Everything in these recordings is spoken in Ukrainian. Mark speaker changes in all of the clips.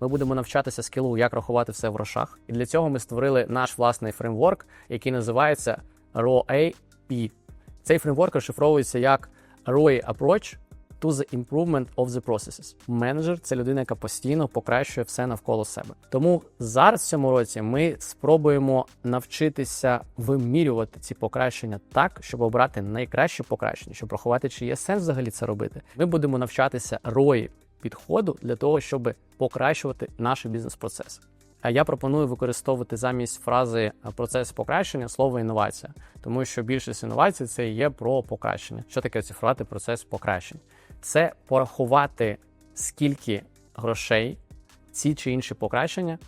Speaker 1: Ми будемо навчатися скілу, як рахувати все в грошах. І для цього ми створили наш власний фреймворк, який називається ROAP. Цей фреймворк розшифровується як ROI Approach to the Improvement of the Processes. Менеджер це людина, яка постійно покращує все навколо себе. Тому зараз в цьому році ми спробуємо навчитися вимірювати ці покращення так, щоб обрати найкраще покращення, щоб рахувати, чи є сенс взагалі це робити. Ми будемо навчатися ROI підходу для того, щоб покращувати наші бізнес-процеси. А я пропоную використовувати замість фрази процес покращення слово інновація, тому що більшість інновацій це є про покращення. Що таке оцифрувати процес покращень? Це порахувати, скільки грошей ці чи інші покращення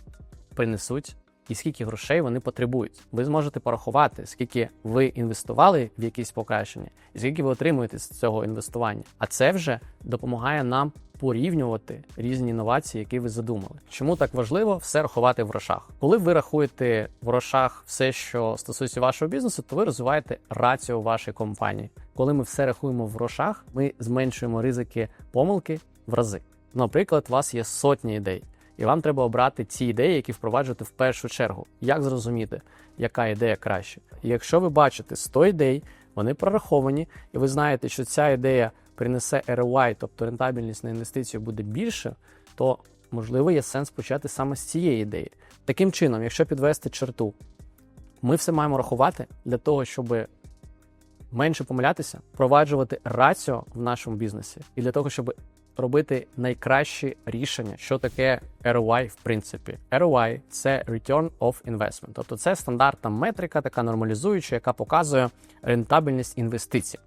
Speaker 1: принесуть, і скільки грошей вони потребують. Ви зможете порахувати, скільки ви інвестували в якісь покращення, і скільки ви отримуєте з цього інвестування. А це вже допомагає нам порівнювати різні інновації, які ви задумали. Чому так важливо все рахувати в грошах? Коли ви рахуєте в грошах все, що стосується вашого бізнесу, то ви розвиваєте рацію вашої компанії. Коли ми все рахуємо в грошах, ми зменшуємо ризики помилки в рази. Наприклад, у вас є сотні ідей, і вам треба обрати ці ідеї, які впроваджувати в першу чергу. Як зрозуміти, яка ідея краще? І якщо ви бачите 100 ідей, вони прораховані, і ви знаєте, що ця ідея принесе ROI, тобто рентабельність на інвестицію буде більше, то можливо є сенс почати саме з цієї ідеї. Таким чином, якщо підвести черту, ми все маємо рахувати для того, щоб менше помилятися, впроваджувати раціо в нашому бізнесі, і для того, щоб робити найкращі рішення, що таке ROI в принципі. ROI – це Return of Investment, тобто це стандартна метрика, така нормалізуюча, яка показує рентабельність інвестицій.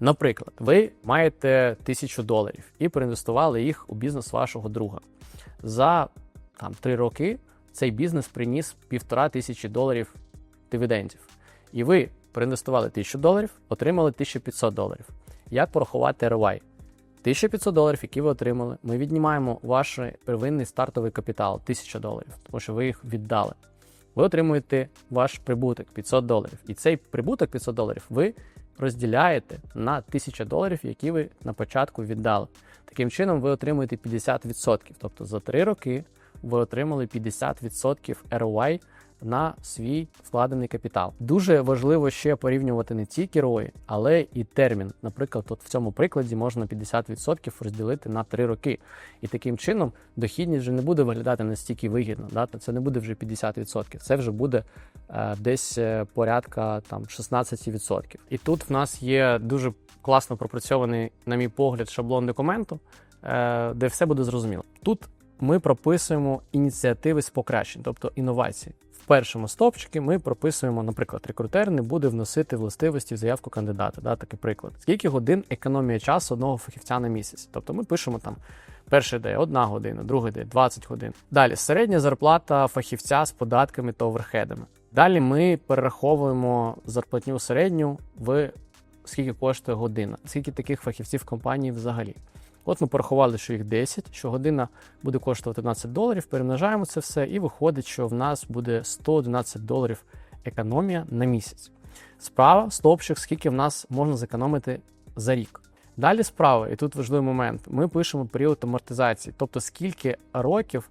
Speaker 1: Наприклад, ви маєте тисячу доларів і проінвестували їх у бізнес вашого друга. За там три роки цей бізнес приніс півтора тисячі доларів дивідендів. І ви проінвестували тисячу доларів, отримали 1500 доларів. Як порахувати ROI? 1500 доларів, які ви отримали, ми віднімаємо ваш первинний стартовий капітал 1000 доларів, тому що ви їх віддали. Ви отримуєте ваш прибуток 500 доларів. І цей прибуток 500 доларів ви розділяєте на 1000 доларів, які ви на початку віддали. Таким чином, ви отримуєте 50%. Тобто за 3 роки ви отримали 50% ROI на свій вкладений капітал. Дуже важливо ще порівнювати не тільки ROI, але і термін. Наприклад, от в цьому прикладі можна 50% розділити на 3 роки. І таким чином дохідність вже не буде виглядати настільки вигідно. Да? Це не буде вже 50%, це вже буде е, десь е, порядка там 16%. І тут в нас є дуже класно пропрацьований, на мій погляд, шаблон документу, е, де все буде зрозуміло. Тут ми прописуємо ініціативи з покращень, тобто інновації. В першому стовпчику ми прописуємо, наприклад, рекрутер не буде вносити властивості в заявку кандидата. Да, Такий приклад. Скільки годин економія часу одного фахівця на місяць? Тобто ми пишемо там перша ідея, одна година, друга ідея, 20 годин. Далі середня зарплата фахівця з податками та оверхедами. Далі ми перераховуємо зарплатню середню в скільки коштує година, скільки таких фахівців компанії взагалі. От ми порахували, що їх 10, що година буде коштувати 11 доларів, перемножаємо це все, і виходить, що в нас буде 111 доларів економія на місяць. Справа, стовпчик, скільки в нас можна зекономити за рік. Далі справа, і тут важливий момент: ми пишемо період амортизації, тобто скільки років,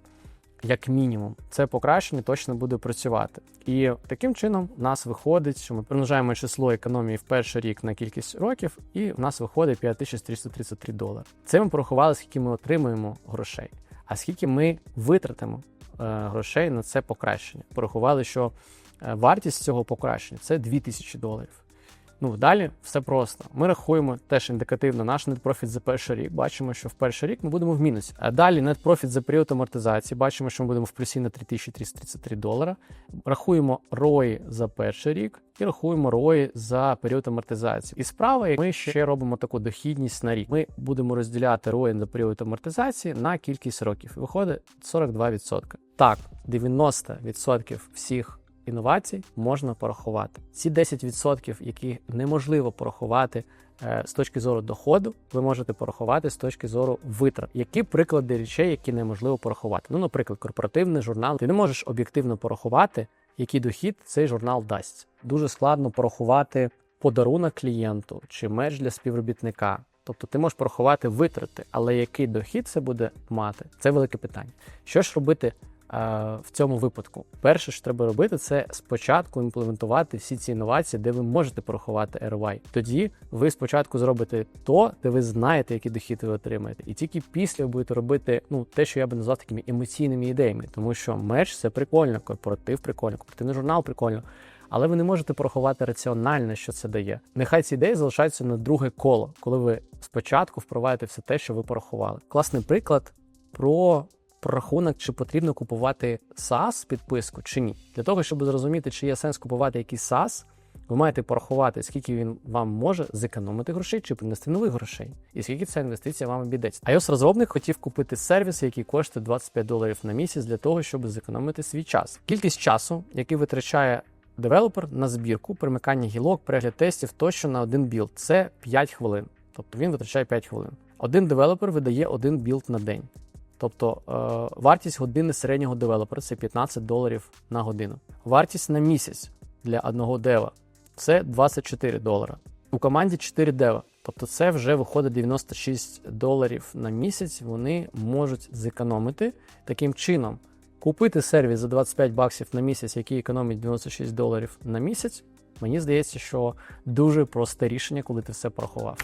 Speaker 1: як мінімум, це покращення точно буде працювати. І таким чином в нас виходить, що ми примножаємо число економії в перший рік на кількість років, і в нас виходить 5333 долари. Це ми порахували, скільки ми отримуємо грошей. А скільки ми витратимо е, грошей на це покращення? Порахували, що е, вартість цього покращення це 2000 доларів. Ну, далі все просто. Ми рахуємо теж індикативно наш нетпрофіт за перший рік. Бачимо, що в перший рік ми будемо в мінусі. А далі нетпрофіт за період амортизації. Бачимо, що ми будемо в плюсі на 3333 долара. Рахуємо ROI за перший рік і рахуємо ROI за період амортизації. І справа ми ще робимо таку дохідність на рік. Ми будемо розділяти ROI за період амортизації на кількість років. Виходить 42%. Так, 90% всіх інновацій можна порахувати. Ці 10%, які неможливо порахувати е, з точки зору доходу, ви можете порахувати з точки зору витрат. Які приклади речей, які неможливо порахувати? Ну, наприклад, корпоративний журнал. Ти не можеш об'єктивно порахувати, який дохід цей журнал дасть. Дуже складно порахувати подарунок клієнту чи мерч для співробітника. Тобто ти можеш порахувати витрати, але який дохід це буде мати, це велике питання. Що ж робити в цьому випадку? Перше, що треба робити, це спочатку імплементувати всі ці інновації, де ви можете порахувати ROI. Тоді ви спочатку зробите то, де ви знаєте, який дохід ви отримаєте, і тільки після ви будете робити ну те, що я би назвав такими емоційними ідеями, тому що мерч це прикольно, корпоратив прикольно, корпоративний журнал прикольно. Але ви не можете порахувати раціонально, що це дає. Нехай ці ідеї залишаються на друге коло, коли ви спочатку впровадите все те, що ви порахували. Класний приклад про прорахунок, чи потрібно купувати SaaS підписку чи ні. Для того, щоб зрозуміти, чи є сенс купувати якийсь SaaS, ви маєте порахувати, скільки він вам може зекономити грошей чи принести нових грошей, і скільки ця інвестиція вам обійдеться. ios розробник хотів купити сервіс, який коштує 25 доларів на місяць для того, щоб зекономити свій час. Кількість часу, який витрачає девелопер на збірку, примикання гілок, перегляд тестів тощо на один білд, це 5 хвилин. Тобто він витрачає 5 хвилин. Один девелопер видає один білд на день. Тобто е, вартість години середнього девелопера це 15 доларів на годину. Вартість на місяць для одного дева це 24 долара. У команді 4 дева. Тобто це вже виходить 96 доларів на місяць. Вони можуть зекономити таким чином. Купити сервіс за 25 баксів на місяць, який економить 96 доларів на місяць. Мені здається, що дуже просте рішення, коли ти все порахував.